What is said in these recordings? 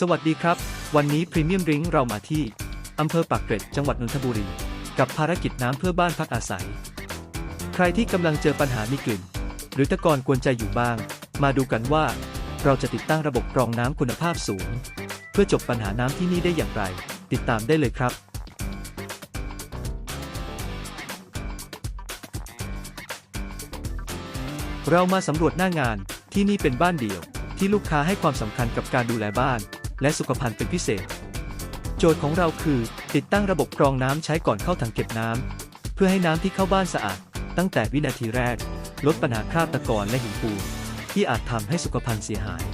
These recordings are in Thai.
สวัสดีครับ วันนี้พรีเมียมริงเรามาที่อำเภอปากเกร็ดจังหวัดนนทบุรี กับภารกิจน้ำเพื่อบ้านพักอาศัย ใครที่กำลังเจอปัญหามีกลิ่น หรือตะกอนกวนใจอยู่บ้าง มาดูกันว่า เราจะติดตั้งระบบกรองน้ำคุณภาพสูง เพื่อจบปัญหาน้ำที่นี่ได้อย่างไร ติดตามได้เลยครับ เรามาสำรวจหน้างานที่นี่เป็นบ้านเดี่ยวที่ลูกค้าให้ความสำคัญกับการดูแลบ้าน และสุขภัณฑ์เป็นพิเศษ โจทย์ของเราคือ ติดตั้งระบบกรองน้ำใช้ก่อนเข้าถังเก็บน้ำเพื่อให้น้ำที่เข้าบ้านสะอาด ตั้งแต่วินาทีแรก ลดปัญหาคราบตะกอนและหินปูนที่อาจทำให้สุขภัณฑ์เสียหาย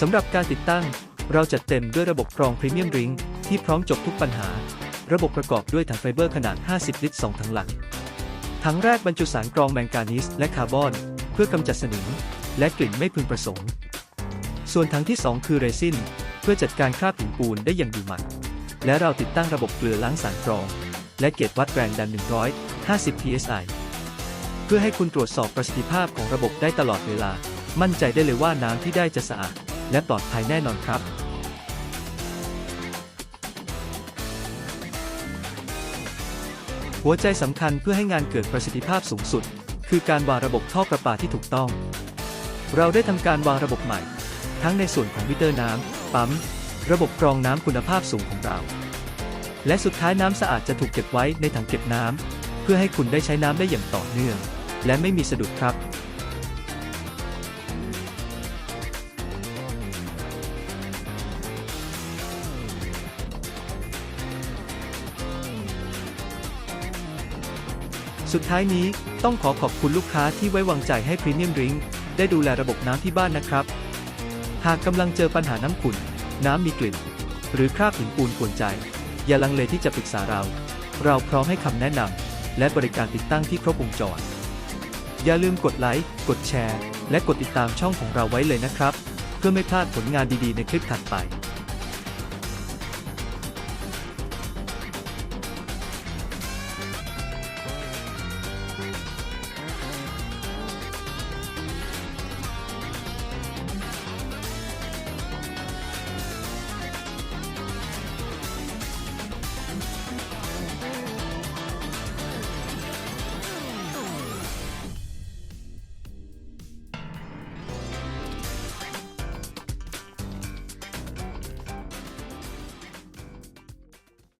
สำหรับการติดตั้ง เราจัดเต็มด้วยระบบกรองพรีเมียมริงที่พร้อมจบทุกปัญหา ระบบประกอบด้วยถังไฟเบอร์ขนาด 50 ลิตร 2 ถังหลัก ถังแรกบรรจุสารกรองแมงกานีสและคาร์บอน เพื่อกำจัดสนิม และกลิ่นไม่พึงประสงค์ ส่วนถังที่ 2 คือเรซินเพื่อจัดการคราบหินปูนได้อย่างดีหมัดและเราติดตั้งระบบเกลือล้างสารกรอง และเกจวัดแรงดัน 150 psi เพื่อให้คุณตรวจสอบประสิทธิภาพของระบบได้ตลอดเวลา มั่นใจได้เลยว่าน้ำที่ได้จะสะอาด และปลอดภัยแน่นอนครับ หัวใจสำคัญเพื่อให้งานเกิดประสิทธิภาพสูงสุด คือการวางระบบท่อประปาที่ถูกต้อง เราได้ทำการวางระบบใหม่ ทั้งในส่วนของมิเตอร์น้ำปั๊ม ระบบกรองน้ำคุณภาพสูงของเรา และสุดท้ายน้ำสะอาดจะถูกเก็บไว้ในถังเก็บน้ำเพื่อให้คุณได้ใช้น้ำได้อย่างต่อเนื่อง และไม่มีสะดุดครับ สุดท้ายนี้ต้องขอขอบคุณลูกค้าที่ไว้วางใจให้พรีเมียมริงได้ดูแลระบบน้ำที่บ้านนะครับ หากกำลังเจอปัญหาน้ำขุ่น น้ำมีกลิ่น หรือคราบหินปูนกวนใจ อย่าลังเลที่จะปรึกษาเรา เราพร้อมให้คำแนะนำและบริการติดตั้งที่ครบวงจร อย่าลืมกดไลค์ กดแชร์ และกดติดตามช่องของเราไว้เลยนะครับ เพื่อไม่พลาดผลงานดีๆในคลิปถัดไป